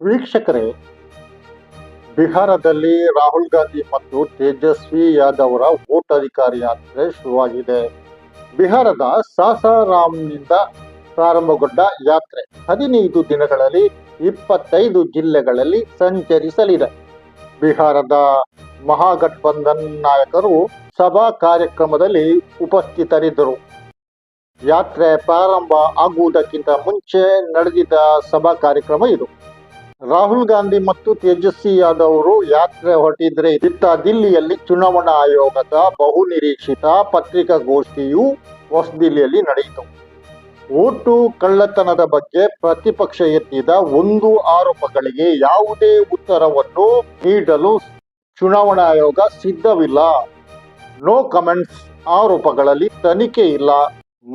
ವೀಕ್ಷಕರೇ, ಬಿಹಾರದಲ್ಲಿ ರಾಹುಲ್ ಗಾಂಧಿ ಮತ್ತು ತೇಜಸ್ವಿ ಯಾದವ್ ಅವರ ವೋಟಾಧಿಕಾರಿ ಯಾತ್ರೆ ಶುರುವಾಗಿದೆ. ಬಿಹಾರದ ಸಾಸಾರಾಮ್ನಿಂದ ಪ್ರಾರಂಭಗೊಂಡ ಯಾತ್ರೆ ಹದಿನೈದು ದಿನಗಳಲ್ಲಿ ಇಪ್ಪತ್ತೈದು ಜಿಲ್ಲೆಗಳಲ್ಲಿ ಸಂಚರಿಸಲಿದೆ. ಬಿಹಾರದ ಮಹಾಗಠಬಂಧನ್ ನಾಯಕರು ಸಭಾ ಕಾರ್ಯಕ್ರಮದಲ್ಲಿ ಉಪಸ್ಥಿತರಿದ್ದರು. ಯಾತ್ರೆ ಪ್ರಾರಂಭ ಆಗುವುದಕ್ಕಿಂತ ಮುಂಚೆ ನಡೆದಿದ್ದ ಸಭಾ ಕಾರ್ಯಕ್ರಮ ಇದು. ರಾಹುಲ್ ಗಾಂಧಿ ಮತ್ತು ತೇಜಸ್ವಿ ಯಾದವ್ ಅವರು ಯಾತ್ರೆ ಹೊರಟಿದ್ರೆ ಇತ್ತ ದಿಲ್ಲಿಯಲ್ಲಿ ಚುನಾವಣಾ ಆಯೋಗದ ಬಹುನಿರೀಕ್ಷಿತ ಪತ್ರಿಕಾಗೋಷ್ಠಿಯು ಹೊಸದಿಲ್ಲಿಯಲ್ಲಿ ನಡೆಯಿತು. ಓಟು ಕಳ್ಳತನದ ಬಗ್ಗೆ ಪ್ರತಿಪಕ್ಷ ಎತ್ತಿದ ಒಂದು ಆರೋಪಗಳಿಗೆ ಯಾವುದೇ ಉತ್ತರವನ್ನು ನೀಡಲು ಚುನಾವಣಾ ಆಯೋಗ ಸಿದ್ಧವಿಲ್ಲ. ನೋ ಕಮೆಂಟ್ಸ್ ಆರೋಪಗಳಲ್ಲಿ ತನಿಖೆ ಇಲ್ಲ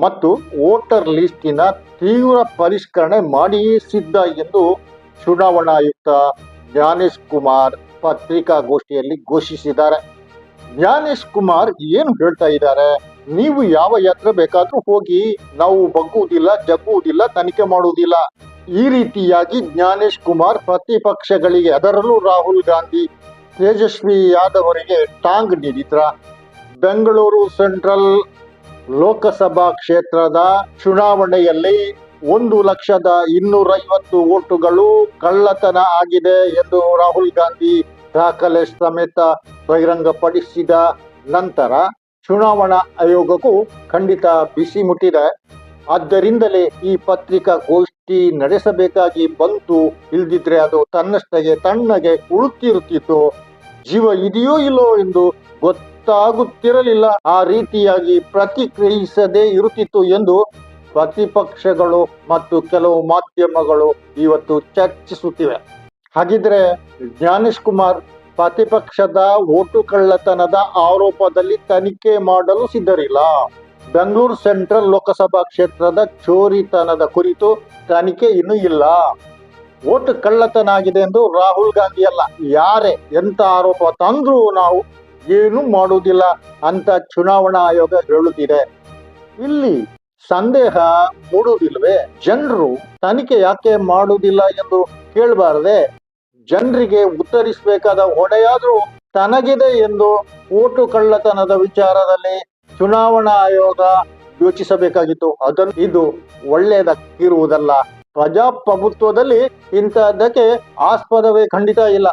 ಮತ್ತು ವೋಟರ್ ಲಿಸ್ಟಿನ ತೀವ್ರ ಪರಿಷ್ಕರಣೆ ಮಾಡಿ ಸಿದ್ಧ ಎಂದು ಚುನಾವಣಾ ಆಯುಕ್ತ ಜ್ಞಾನೇಶ್ ಕುಮಾರ್ ಪತ್ರಿಕಾಗೋಷ್ಠಿಯಲ್ಲಿ ಘೋಷಿಸಿದ್ದಾರೆ. ಜ್ಞಾನೇಶ್ ಕುಮಾರ್ ಏನು ಹೇಳ್ತಾ ಇದ್ದಾರೆ? ನೀವು ಯಾವ ಯಾತ್ರೆ ಬೇಕಾದ್ರೂ ಹೋಗಿ, ನಾವು ಬಗ್ಗುವುದಿಲ್ಲ, ಜಗ್ಗುವುದಿಲ್ಲ, ತನಿಖೆ ಮಾಡುವುದಿಲ್ಲ. ಈ ರೀತಿಯಾಗಿ ಜ್ಞಾನೇಶ್ ಕುಮಾರ್ ಪ್ರತಿಪಕ್ಷಗಳಿಗೆ, ಅದರಲ್ಲೂ ರಾಹುಲ್ ಗಾಂಧಿ, ತೇಜಸ್ವಿ ಯಾದವ್ ಅವರಿಗೆ ಟಾಂಗ್ ನೀಡಿದ್ರ. ಬೆಂಗಳೂರು ಸೆಂಟ್ರಲ್ ಲೋಕಸಭಾ ಕ್ಷೇತ್ರದ ಚುನಾವಣೆಯಲ್ಲಿ ಒಂದು ಲಕ್ಷದ ಇನ್ನೂರೈವತ್ತು ಓಟುಗಳು ಕಳ್ಳತನ ಆಗಿದೆ ಎಂದು ರಾಹುಲ್ ಗಾಂಧಿ ದಾಖಲೆ ಸಮೇತ ಬಹಿರಂಗಪಡಿಸಿದ ನಂತರ ಚುನಾವಣಾ ಆಯೋಗಕ್ಕೂ ಖಂಡಿತ ಬಿಸಿ ಮುಟ್ಟಿದೆ. ಆದ್ದರಿಂದಲೇ ಈ ಪತ್ರಿಕಾ ಗೋಷ್ಠಿ ನಡೆಸಬೇಕಾಗಿ ಬಂತು. ಇಲ್ದಿದ್ರೆ ಅದು ತನ್ನಷ್ಟಗೆ ತಣ್ಣಗೆ ಕುಳಿತಿರುತ್ತಿತ್ತು ಜೀವ ಇದೆಯೋ ಇಲ್ಲೋ ಎಂದು ಗೊತ್ತಾಗುತ್ತಿರಲಿಲ್ಲ. ಆ ರೀತಿಯಾಗಿ ಪ್ರತಿಕ್ರಿಯಿಸದೇ ಇರುತ್ತಿತ್ತು ಎಂದು ಪ್ರತಿಪಕ್ಷಗಳು ಮತ್ತು ಕೆಲವು ಮಾಧ್ಯಮಗಳು ಇವತ್ತು ಚರ್ಚಿಸುತ್ತಿವೆ. ಹಾಗಿದ್ರೆ ಜ್ಞಾನೇಶ್ ಕುಮಾರ್ ಪ್ರತಿಪಕ್ಷದ ಓಟು ಕಳ್ಳತನದ ಆರೋಪದಲ್ಲಿ ತನಿಖೆ ಮಾಡಲು ಸಿದ್ಧರಿಲ್ಲ. ಬೆಂಗಳೂರು ಸೆಂಟ್ರಲ್ ಲೋಕಸಭಾ ಕ್ಷೇತ್ರದ ಚೋರಿತನದ ಕುರಿತು ತನಿಖೆ ಇನ್ನೂ ಇಲ್ಲ. ಓಟು ಕಳ್ಳತನ ಆಗಿದೆ ಎಂದು ರಾಹುಲ್ ಗಾಂಧಿ ಅಲ್ಲ, ಯಾರೇ, ಎಂತ ಆರೋಪ ತಂದ್ರೂ ನಾವು ಏನು ಮಾಡುವುದಿಲ್ಲ ಅಂತ ಚುನಾವಣಾ ಆಯೋಗ ಹೇಳುತ್ತಿದೆ. ಇಲ್ಲಿ ಸಂದೇಹ ಮೂಡುವುದಿಲ್ಲವೇ? ಜನರು ತನಿಖೆ ಯಾಕೆ ಮಾಡುವುದಿಲ್ಲ ಎಂದು ಕೇಳಬಾರದೆ ಜನರಿಗೆ ಉತ್ತರಿಸಬೇಕಾದ ಹೊಣೆಯಾದ್ರೂ ತನಗಿದೆ ಎಂದು ಓಟು ಕಳ್ಳತನದ ವಿಚಾರದಲ್ಲಿ ಚುನಾವಣಾ ಆಯೋಗ ಯೋಚಿಸಬೇಕಾಗಿತ್ತು. ಅದನ್ನು ಇದು ಒಳ್ಳೆಯದಕ್ಕಿರುವುದಲ್ಲ. ಪ್ರಜಾಪ್ರಭುತ್ವದಲ್ಲಿ ಇಂಥದ್ದಕ್ಕೆ ಆಸ್ಪದವೇ ಖಂಡಿತ ಇಲ್ಲ.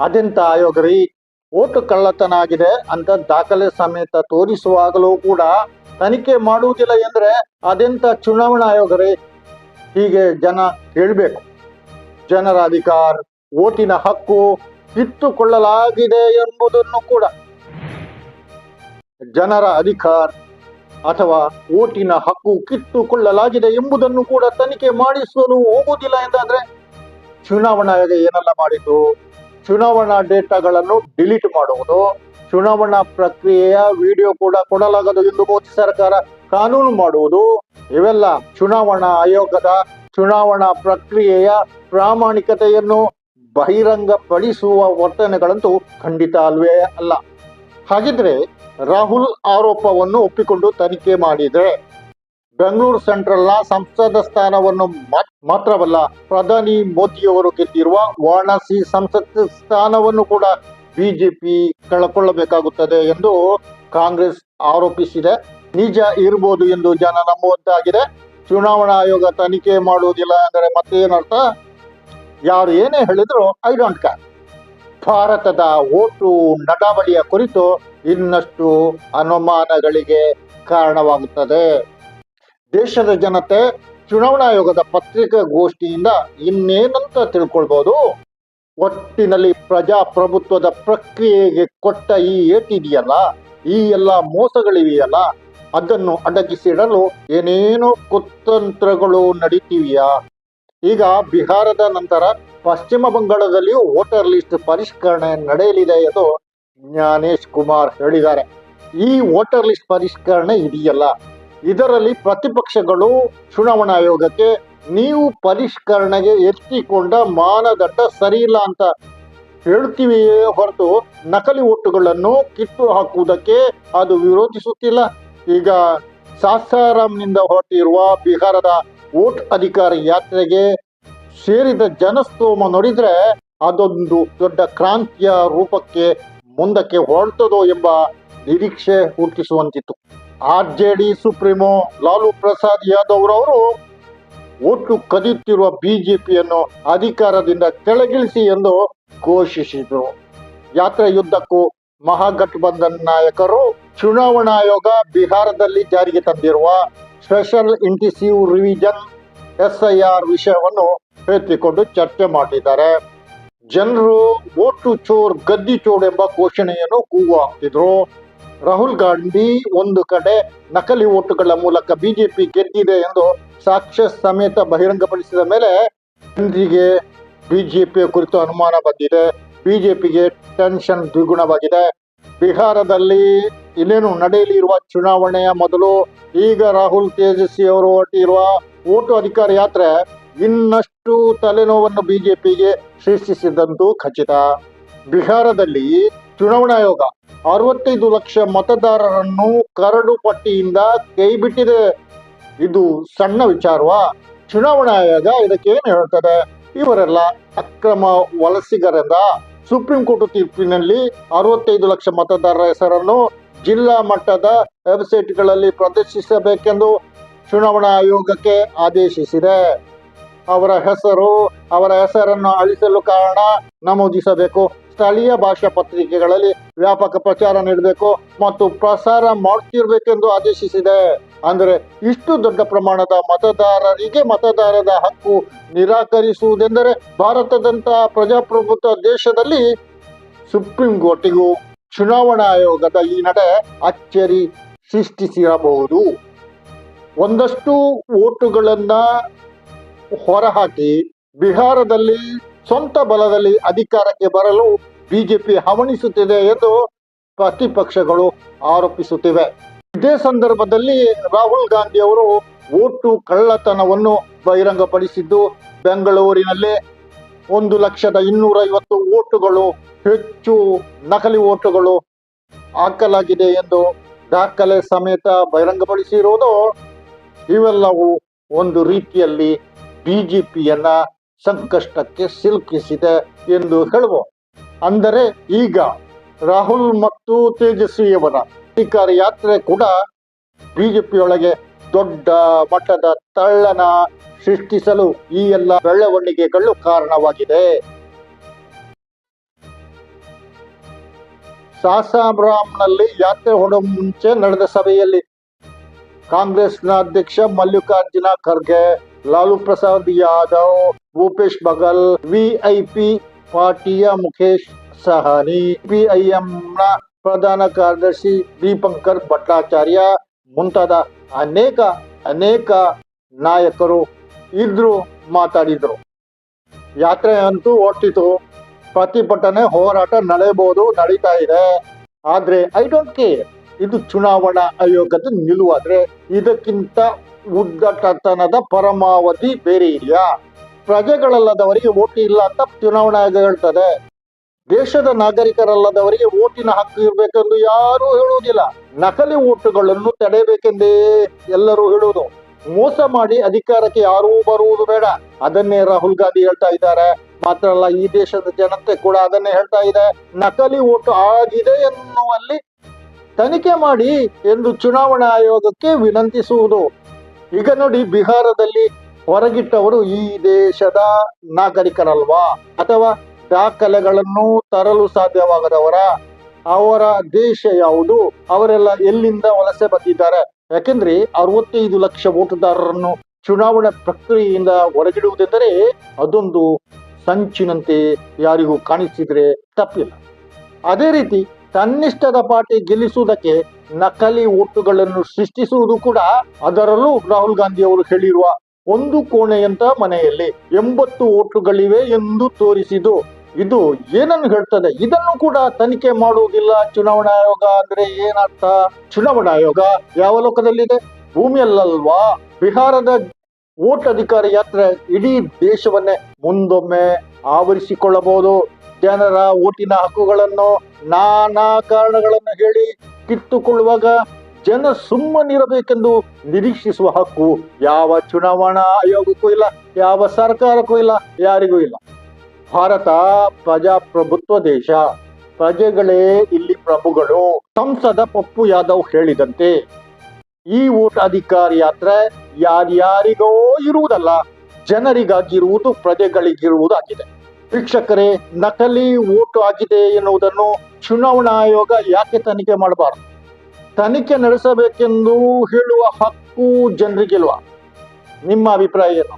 ಅದೆಂತ ಆಯೋಗ ರೀ ಓಟು ಕಳ್ಳತನ ಆಗಿದೆ ಅಂತ ದಾಖಲೆ ಸಮೇತ ತೋರಿಸುವಾಗಲೂ ಕೂಡ ತನಿಖೆ ಮಾಡುವುದಿಲ್ಲ ಎಂದ್ರೆ ಅದೆಂತ ಚುನಾವಣಾ ಆಯೋಗ ರೀ? ಹೀಗೆ ಜನ ಕೇಳಬೇಕು ಜನರ ಅಧಿಕಾರ ಓಟಿನ ಹಕ್ಕು ಕಿತ್ತುಕೊಳ್ಳಲಾಗಿದೆ ಎಂಬುದನ್ನು ಕೂಡ. ಜನರ ಅಧಿಕಾರ ಅಥವಾ ಓಟಿನ ಹಕ್ಕು ಕಿತ್ತುಕೊಳ್ಳಲಾಗಿದೆ ಎಂಬುದನ್ನು ಕೂಡ ತನಿಖೆ ಮಾಡಿಸಲು ಹೋಗುವುದಿಲ್ಲ ಎಂದಾದ್ರೆ ಚುನಾವಣಾ ಆಯೋಗ ಏನೆಲ್ಲ ಮಾಡಿತು ಚುನಾವಣಾ ಡೇಟಾಗಳನ್ನು ಡಿಲೀಟ್ ಮಾಡುವುದು ಚುನಾವಣಾ ಪ್ರಕ್ರಿಯೆಯ ವಿಡಿಯೋ ಕೂಡ ಕೊಡಲಾಗದು ಎಂದು ಮೋದಿ ಸರ್ಕಾರ ಕಾನೂನು ಮಾಡುವುದು. ಇವೆಲ್ಲ ಚುನಾವಣಾ ಆಯೋಗದ ಚುನಾವಣಾ ಪ್ರಕ್ರಿಯೆಯ ಪ್ರಾಮಾಣಿಕತೆಯನ್ನು ಬಹಿರಂಗಪಡಿಸುವ ವರ್ತನೆಗಳಂತೂ ಖಂಡಿತ ಅಲ್ವೇ ಅಲ್ಲ. ಹಾಗಿದ್ರೆ ರಾಹುಲ್ ಆರೋಪವನ್ನು ಒಪ್ಪಿಕೊಂಡು ತನಿಖೆ ಮಾಡಿದ್ರೆ ಬೆಂಗಳೂರು ಸೆಂಟ್ರಲ್ನ ಸಂಸದ ಸ್ಥಾನವನ್ನು ಮಾತ್- ಮಾತ್ರವಲ್ಲ ಪ್ರಧಾನಿ ಮೋದಿಯವರು ಗೆದ್ದಿರುವ ವಾರಣಾಸಿ ಸಂಸತ್ ಸ್ಥಾನವನ್ನು ಕೂಡ ಬಿಜೆಪಿ ಕಳ್ಕೊಳ್ಳಬೇಕಾಗುತ್ತದೆ ಎಂದು ಕಾಂಗ್ರೆಸ್ ಆರೋಪಿಸಿದೆ. ನಿಜ ಇರಬಹುದು ಎಂದು ಜನ ನಂಬುವಂತಾಗಿದೆ. ಚುನಾವಣಾ ಆಯೋಗ ತನಿಖೆ ಮಾಡುವುದಿಲ್ಲ ಅಂದರೆ ಮತ್ತೇನರ್ಥ? ಯಾರು ಏನೇ ಹೇಳಿದ್ರು ಐ ಡೋಂಟ್ ಕೇರ್ ಭಾರತದ ಓಟು ನಡಾವಳಿಯ ಕುರಿತು ಇನ್ನಷ್ಟು ಅನುಮಾನಗಳಿಗೆ ಕಾರಣವಾಗುತ್ತದೆ. ದೇಶದ ಜನತೆ ಚುನಾವಣಾ ಆಯೋಗದ ಪತ್ರಿಕಾಗೋಷ್ಠಿಯಿಂದ ಇನ್ನೇನಂತ ತಿಳ್ಕೊಳ್ಬಹುದು ಒಟ್ಟಿನಲ್ಲಿ ಪ್ರಜಾಪ್ರಭುತ್ವದ ಪ್ರಕ್ರಿಯೆಗೆ ಕೊಟ್ಟ ಈ ಏಟಿದೆಯಲ್ಲ ಈ ಎಲ್ಲ ಮೋಸಗಳಿವೆಯಲ್ಲ, ಅದನ್ನು ಅಡಗಿಸಿಡಲು ಏನೇನೋ ಕುತಂತ್ರಗಳು ನಡೀತಿವೆಯಾ? ಈಗ ಬಿಹಾರದ ನಂತರ ಪಶ್ಚಿಮ ಬಂಗಾಳದಲ್ಲಿಯೂ ವೋಟರ್ ಲಿಸ್ಟ್ ಪರಿಷ್ಕರಣೆ ನಡೆಯಲಿದೆ ಎಂದು ಜ್ಞಾನೇಶ್ ಕುಮಾರ್ ಹೇಳಿದ್ದಾರೆ. ಈ ವೋಟರ್ ಲಿಸ್ಟ್ ಪರಿಷ್ಕರಣೆ ಇದೆಯಲ್ಲ ಇದರಲ್ಲಿ ಪ್ರತಿಪಕ್ಷಗಳು ಚುನಾವಣಾ ಆಯೋಗಕ್ಕೆ ನೀವು ಪರಿಷ್ಕರಣೆಗೆ ಎತ್ತಿಕೊಂಡ ಮಾನದಂಡ ಸರಿ ಇಲ್ಲ ಅಂತ ಹೇಳ್ತೀವಿಯೇ ಹೊರತು ನಕಲಿ ಓಟುಗಳನ್ನು ಕಿತ್ತು ಹಾಕುವುದಕ್ಕೆ ಅದು ವಿರೋಧಿಸುತ್ತಿಲ್ಲ. ಈಗ ಸಾಸಾರಾಮ್ನಿಂದ ಹೊರಟಿರುವ ಬಿಹಾರದ ಓಟ್ ಅಧಿಕಾರಿ ಯಾತ್ರೆಗೆ ಸೇರಿದ ಜನಸ್ತೋಮ ನೋಡಿದ್ರೆ ಅದೊಂದು ದೊಡ್ಡ ಕ್ರಾಂತಿಯ ರೂಪಕ್ಕೆ ಮುಂದಕ್ಕೆ ಹೊರಟದೋ ಎಂಬ ನಿರೀಕ್ಷೆ ಹುಟ್ಟಿಸುವಂತಿತ್ತು. R J D supremo Lalu Prasad Yadav ರವರು ಒಟ್ಟು ಕದಿಯುತ್ತಿರುವ ಬಿಜೆಪಿಯನ್ನು ಅಧಿಕಾರದಿಂದ ಕೆಳಗಿಳಿಸಿ ಎಂದು ಘೋಷಿಸಿದರು. ಯಾತ್ರೆ ಯುದ್ಧಕ್ಕೂ ಮಹಾಗಠಬಂಧನ್ ನಾಯಕರು ಚುನಾವಣಾ ಆಯೋಗ ಬಿಹಾರದಲ್ಲಿ ಜಾರಿಗೆ ತಂದಿರುವ ಸ್ಪೆಷಲ್ ಇಂಟಿಸಿವ್ ರಿವಿಜನ್ ಎಸ್ಐಆರ್ ವಿಷಯವನ್ನು ಎತ್ತಿಕೊಂಡು ಚರ್ಚೆ ಮಾಡಿದ್ದಾರೆ. ಜನರು ಓಟು ಚೋರ್ ಗದ್ದಿ ಚೋರ್ ಎಂಬ ಘೋಷಣೆಯನ್ನು ಕೂಗು ಹಾಕ್ತಿದ್ರು ರಾಹುಲ್ ಗಾಂಧಿ ಒಂದು ಕಡೆ ನಕಲಿ ಓಟುಗಳ ಮೂಲಕ ಬಿಜೆಪಿ ಗೆದ್ದಿದೆ ಎಂದು ಸಾಕ್ಷ್ಯ ಸಮೇತ ಬಹಿರಂಗಪಡಿಸಿದ ಮೇಲೆ ಜನರಿಗೆ ಬಿಜೆಪಿಯ ಕುರಿತು ಅನುಮಾನ ಬಂದಿದೆ. ಬಿಜೆಪಿಗೆ ಟೆನ್ಷನ್ ದ್ವಿಗುಣವಾಗಿದೆ. ಬಿಹಾರದಲ್ಲಿ ಇನ್ನೇನು ನಡೆಯಲಿರುವ ಚುನಾವಣೆಯ ಮೊದಲು ಈಗ ರಾಹುಲ್ ತೇಜಸ್ವಿ ಅವರು ಹೊರಟಿರುವ ಓಟು ಅಧಿಕಾರ ಯಾತ್ರೆ ಇನ್ನಷ್ಟು ತಲೆನೋವನ್ನು ಬಿಜೆಪಿಗೆ ಸೃಷ್ಟಿಸಿದಂತೂ ಖಚಿತ. ಬಿಹಾರದಲ್ಲಿ ಚುನಾವಣಾ ಆಯೋಗ ಅರವತ್ತೈದು ಲಕ್ಷ ಮತದಾರರನ್ನು ಕರಡು ಪಟ್ಟಿಯಿಂದ ಕೈಬಿಟ್ಟಿದೆ. ಇದು ಸಣ್ಣ ವಿಚಾರವಾ? ಚುನಾವಣಾ ಆಯೋಗ ಇದಕ್ಕೆ ಏನು ಹೇಳ್ತದೆ? ಇವರೆಲ್ಲ ಅಕ್ರಮ ವಲಸಿಗರದ? ಸುಪ್ರೀಂ ಕೋರ್ಟ್ ತೀರ್ಪಿನಲ್ಲಿ ಅರವತ್ತೈದು ಲಕ್ಷ ಮತದಾರರ ಹೆಸರನ್ನು ಜಿಲ್ಲಾ ಮಟ್ಟದ ವೆಬ್ಸೈಟ್ಗಳಲ್ಲಿ ಪ್ರದರ್ಶಿಸಬೇಕೆಂದು ಚುನಾವಣಾ ಆಯೋಗಕ್ಕೆ ಆದೇಶಿಸಿದೆ. ಅವರ ಹೆಸರು, ಅವರ ಹೆಸರನ್ನು ಅಳಿಸಲು ಕಾರಣ ನಮೂದಿಸಬೇಕು. ಸ್ಥಳೀಯ ಭಾಷಾ ಪತ್ರಿಕೆಗಳಲ್ಲಿ ವ್ಯಾಪಕ ಪ್ರಚಾರ ನೀಡಬೇಕು ಮತ್ತು ಪ್ರಸಾರ ಮಾಡುತ್ತಿರಬೇಕೆಂದು ಆದೇಶಿಸಿದೆ. ಅಂದರೆ ಇಷ್ಟು ದೊಡ್ಡ ಪ್ರಮಾಣದ ಮತದಾರರಿಗೆ ಮತದಾರದ ಹಕ್ಕು ನಿರಾಕರಿಸುವುದೆಂದರೆ ಭಾರತದಂತಹ ಪ್ರಜಾಪ್ರಭುತ್ವ ದೇಶದಲ್ಲಿ ಸುಪ್ರೀಂ ಕೋರ್ಟಿಗೂ ಚುನಾವಣಾ ಆಯೋಗದ ಈ ನಡೆ ಅಚ್ಚರಿ ಸೃಷ್ಟಿಸಿರಬಹುದು. ಒಂದಷ್ಟು ಓಟುಗಳನ್ನ ಹೊರಹಾಕಿ ಬಿಹಾರದಲ್ಲಿ ಸ್ವಂತ ಬಲದಲ್ಲಿ ಅಧಿಕಾರಕ್ಕೆ ಬರಲು ಬಿಜೆಪಿ ಹವಣಿಸುತ್ತಿದೆ ಎಂದು ಪ್ರತಿಪಕ್ಷಗಳು ಆರೋಪಿಸುತ್ತಿವೆ. ಇದೇ ಸಂದರ್ಭದಲ್ಲಿ ರಾಹುಲ್ ಗಾಂಧಿ ಅವರು ಓಟು ಕಳ್ಳತನವನ್ನು ಬಹಿರಂಗಪಡಿಸಿದ್ದು, ಬೆಂಗಳೂರಿನಲ್ಲಿ ಒಂದು ಲಕ್ಷದ ಇನ್ನೂರೈವತ್ತು ಓಟುಗಳು, ಹೆಚ್ಚು ನಕಲಿ ಓಟುಗಳು ಹಾಕಲಾಗಿದೆ ಎಂದು ದಾಖಲೆ ಸಮೇತ ಬಹಿರಂಗಪಡಿಸಿರುವುದು, ಇವೆಲ್ಲವೂ ಒಂದು ರೀತಿಯಲ್ಲಿ ಬಿಜೆಪಿಯನ್ನ ಸಂಕಷ್ಟಕ್ಕೆ ಸಿಲುಕಿಸಿದೆ ಎಂದು ಹೇಳುವ ಅಂದರೆ ಈಗ ರಾಹುಲ್ ಮತ್ತು ತೇಜಸ್ವಿಯವರ ಅಧಿಕಾರ ಯಾತ್ರೆ ಕೂಡ ಬಿಜೆಪಿಯೊಳಗೆ ದೊಡ್ಡ ಮಟ್ಟದ ತಳ್ಳನ ಸೃಷ್ಟಿಸಲು ಈ ಎಲ್ಲ ಬೆಳವಣಿಗೆಗಳು ಕಾರಣವಾಗಿದೆ. ಸಾಸಾಬ್ರಾಮ್ನಲ್ಲಿ ಯಾತ್ರೆ ಹೊಡ ಮುಂಚೆ ನಡೆದ ಸಭೆಯಲ್ಲಿ ಕಾಂಗ್ರೆಸ್ನ ಅಧ್ಯಕ್ಷ ಮಲ್ಲಿಕಾರ್ಜುನ ಖರ್ಗೆ, ಲಾಲು ಪ್ರಸಾದ್ ಯಾದವ್ ಭೂಪೇಶ್ ಬಗಲ್, ವಿಐಪಿ ಪಾರ್ಟಿಯ ಮುಖೇಶ್ ಸಹಾನಿ, ಪಿಐಎಂನ ಪ್ರಧಾನ ಕಾರ್ಯದರ್ಶಿ ದೀಪಂಕರ್ ಭಟ್ಟಾಚಾರ್ಯ ಮುಂತಾದ ಅನೇಕ ಅನೇಕ ನಾಯಕರು ಇದ್ರು ಮಾತಾಡಿದ್ರು. ಯಾತ್ರೆ ಅಂತೂ ಹೊಟ್ಟಿತು ಪ್ರತಿಭಟನೆ, ಹೋರಾಟ ನಡೆಯಬಹುದು ನಡೀತಾ ಇದೆ. ಆದ್ರೆ ಐ ಡೋಂಟ್ ಕೇರ್ ಇದು ಚುನಾವಣಾ ಆಯೋಗದ ನಿಲುವಾದ್ರೆ ಇದಕ್ಕಿಂತ ಉದ್ದಟತನದ ಪರಮಾವಧಿ ಬೇರೆ ಇದೆಯಾ? ಪ್ರಜೆಗಳಲ್ಲದವರಿಗೆ ಓಟ್ ಇಲ್ಲ ಅಂತ ಚುನಾವಣಾ ಆಯೋಗ ಹೇಳ್ತದೆ. ದೇಶದ ನಾಗರಿಕರಲ್ಲದವರಿಗೆ ಓಟಿನ ಹಕ್ಕು ಇರಬೇಕೆಂದು ಯಾರೂ ಹೇಳುವುದಿಲ್ಲ. ನಕಲಿ ಓಟುಗಳನ್ನು ತಡೆಯಬೇಕೆಂದೇ ಎಲ್ಲರೂ ಹೇಳುವುದು. ಮೋಸ ಮಾಡಿ ಅಧಿಕಾರಕ್ಕೆ ಯಾರೂ ಬರುವುದು ಬೇಡ. ಅದನ್ನೇ ರಾಹುಲ್ ಗಾಂಧಿ ಹೇಳ್ತಾ ಇದ್ದಾರೆ. ಮಾತ್ರ ಅಲ್ಲ, ಈ ದೇಶದ ಜನತೆ ಕೂಡ ಅದನ್ನೇ ಹೇಳ್ತಾ ಇದೆ. ನಕಲಿ ಓಟು ಆಗಿದೆ ಎನ್ನುವಲ್ಲಿ ತನಿಖೆ ಮಾಡಿ ಎಂದು ಚುನಾವಣಾ ಆಯೋಗಕ್ಕೆ ವಿನಂತಿಸುವುದು. ಈಗ ನೋಡಿ, ಬಿಹಾರದಲ್ಲಿ ಹೊರಗಿಟ್ಟವರು ಈ ದೇಶದ ನಾಗರಿಕರಲ್ವಾ? ಅಥವಾ ದಾಖಲೆಗಳನ್ನು ತರಲು ಸಾಧ್ಯವಾಗದವರ? ಅವರ ದೇಶ ಯಾವುದು? ಅವರೆಲ್ಲ ಎಲ್ಲಿಂದ ವಲಸೆ ಬಂದಿದ್ದಾರೆ? ಯಾಕೆಂದ್ರೆ ಅರವತ್ತೈದು ಲಕ್ಷ ಓಟುದಾರರನ್ನು ಚುನಾವಣಾ ಪ್ರಕ್ರಿಯೆಯಿಂದ ಹೊರಗಿಡುವುದೆಂದರೆ ಅದೊಂದು ಸಂಚಿನಂತೆ ಯಾರಿಗೂ ಕಾಣಿಸಿದ್ರೆ ತಪ್ಪಿಲ್ಲ. ಅದೇ ರೀತಿ ತನ್ನಿಷ್ಟದ ಪಾರ್ಟಿ ಗೆಲ್ಲಿಸುವುದಕ್ಕೆ ನಕಲಿ ಓಟುಗಳನ್ನು ಸೃಷ್ಟಿಸುವುದು ಕೂಡ ಅದರಲ್ಲೂ ರಾಹುಲ್ ಗಾಂಧಿ ಅವರು ಹೇಳಿರುವ ಒಂದು ಕೋಣೆಯಂತ ಮನೆಯಲ್ಲಿ ಎಂಬತ್ತು ಓಟುಗಳಿವೆ ಎಂದು ತೋರಿಸಿದು ಇದು ಏನನ್ನು ಹೇಳ್ತದೆ? ಇದನ್ನು ಕೂಡ ತನಿಖೆ ಮಾಡುವುದಿಲ್ಲ. ಚುನಾವಣಾ ಆಯೋಗ ಅಂದ್ರೆ ಏನರ್ಥ? ಚುನಾವಣಾ ಆಯೋಗ ಯಾವ ಲೋಕದಲ್ಲಿದೆ? ಭೂಮಿಯಲ್ಲಲ್ವಾ? ಬಿಹಾರದ ವೋಟ್ ಅಧಿಕಾರ ಯಾತ್ರೆ ಇಡೀ ದೇಶವನ್ನೇ ಮುಂದೊಮ್ಮೆ ಆವರಿಸಿಕೊಳ್ಳಬಹುದು. ಜನರ ಓಟಿನ ಹಕ್ಕುಗಳನ್ನು ನಾನಾ ಕಾರಣಗಳನ್ನು ಹೇಳಿ ಕಿತ್ತುಕೊಳ್ಳುವಾಗ ಜನ ಸುಮ್ಮನಿರಬೇಕೆಂದು ನಿರೀಕ್ಷಿಸುವ ಹಕ್ಕು ಯಾವ ಚುನಾವಣಾ ಆಯೋಗಕ್ಕೂ ಇಲ್ಲ, ಯಾವ ಸರ್ಕಾರಕ್ಕೂ ಇಲ್ಲ, ಯಾರಿಗೂ ಇಲ್ಲ. ಭಾರತ ಪ್ರಜಾಪ್ರಭುತ್ವ ದೇಶ. ಪ್ರಜೆಗಳೇ ಇಲ್ಲಿ ಪ್ರಭುಗಳು. ಸಂಸದ ಪಪ್ಪು ಯಾದವ್ ಹೇಳಿದಂತೆ, ಈ ಊಟಾಧಿಕಾರ ಯಾತ್ರೆ ಯಾರ್ಯಾರಿಗೋ ಇರುವುದಲ್ಲ ಜನರಿಗಾಗಿರುವುದು ಪ್ರಜೆಗಳಿಗಿರುವುದಾಗಿದೆ. ಶಿಕ್ಷಕರೇ ನಕಲಿ ಓಟು ಆಗಿದೆ ಎನ್ನುವುದನ್ನು ಚುನಾವಣಾ ಆಯೋಗ ಯಾಕೆ ತನಿಖೆ ಮಾಡಬಾರದು? ತನಿಖೆ ನಡೆಸಬೇಕೆಂದು ಹೇಳುವ ಹಕ್ಕು ಜನರಿಗಿಲ್ವಾ? ನಿಮ್ಮ ಅಭಿಪ್ರಾಯ ಏನು?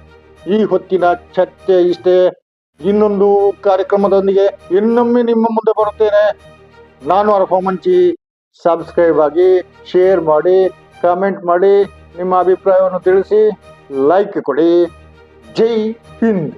ಈ ಹೊತ್ತಿನ ಚರ್ಚೆ ಇಷ್ಟೇ. ಇನ್ನೊಂದು ಕಾರ್ಯಕ್ರಮದೊಂದಿಗೆ ಇನ್ನೊಮ್ಮೆ ನಿಮ್ಮ ಮುಂದೆ ಬರುತ್ತೇನೆ. ನಾನು ಅವರ ಮಂಚಿ. ಸಬ್ಸ್ಕ್ರೈಬ್ ಆಗಿ ಶೇರ್ ಮಾಡಿ ಕಾಮೆಂಟ್ ಮಾಡಿ, ನಿಮ್ಮ ಅಭಿಪ್ರಾಯವನ್ನು ತಿಳಿಸಿ ಲೈಕ್ ಕೊಡಿ. ಜೈ ಹಿಂದ್.